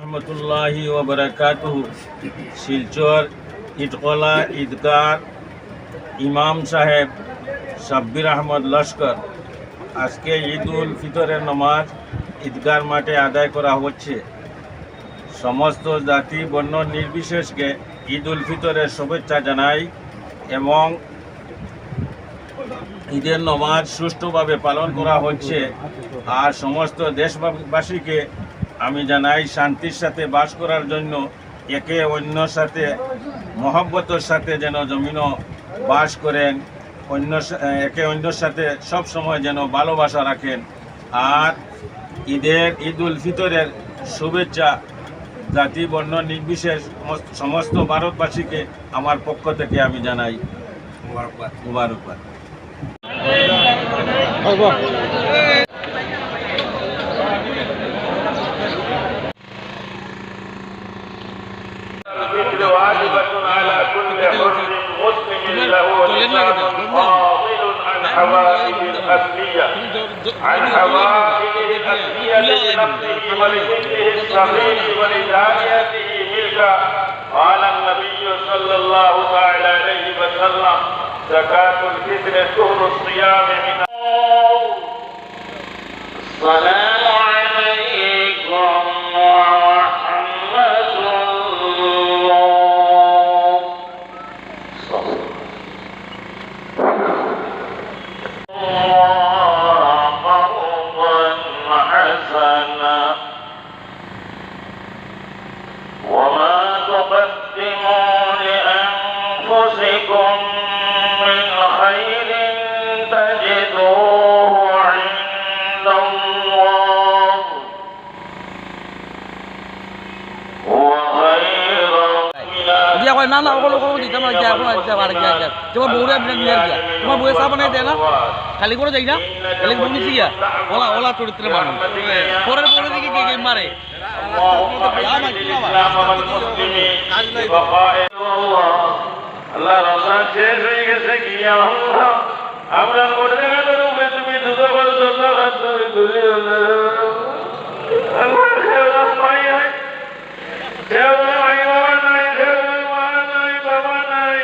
রহমতুল্লাহি ওবরাকাতুহু শিলচর ইটকলা ঈদগার ইমাম সাহেব সাব্বির আহমদ লস্কর। আজকে ঈদ উল ফিতরের নমাজ ঈদগার মাঠে আদায় করা হচ্ছে। সমস্ত জাতি বর্ণ নির্বিশেষকে ঈদ উল ফিতরের শুভেচ্ছা জানাই এবং ঈদের নমাজ সুষ্ঠুভাবে পালন করা হচ্ছে। আর সমস্ত দেশবাসীকে আমি জানাই শান্তির সাথে বাস করার জন্য একে অন্যর সাথে মহব্বতের সাথে যেন জমিনও বাস করেন অন্য একে অন্যর সাথে সব সময় যেন ভালোবাসা রাখেন। আর ঈদের ঈদ উল ফিতরের শুভেচ্ছা জাতি বর্ণ নির্বিশেষ সমস্ত ভারতবাসীকে আমার পক্ষ থেকে আমি জানাই। মুবারকবাদ। মুবারকবাদ। الأصلية عن حوائج الأصلية لنفسه ولجنه الصغير ولداعيته ملكا قال النبي صلى الله تعالى عليه وسلم زكاة الفطر شهر الصيام من السلام दिया कोई ना ना को लोगों को दी तमरा क्या को अच्छा बार क्या क्या जब बोरे अपने नियर गया तुम बोरे साहब ने देना खाली को जाई ना खाली भूमि सी गया ओला ओला चरित्र मान पोरे पोरे दिखे के मारे अल्लाह अकबर या मजलिस काज नहीं গেছে কি আল্লাহ আমরা করে দেখা করো তুমি দুধ বল ধরে আল্লাহ খেলা পাই হয় খেলা ভাই বাবা নাই খেলা মা নাই বাবা নাই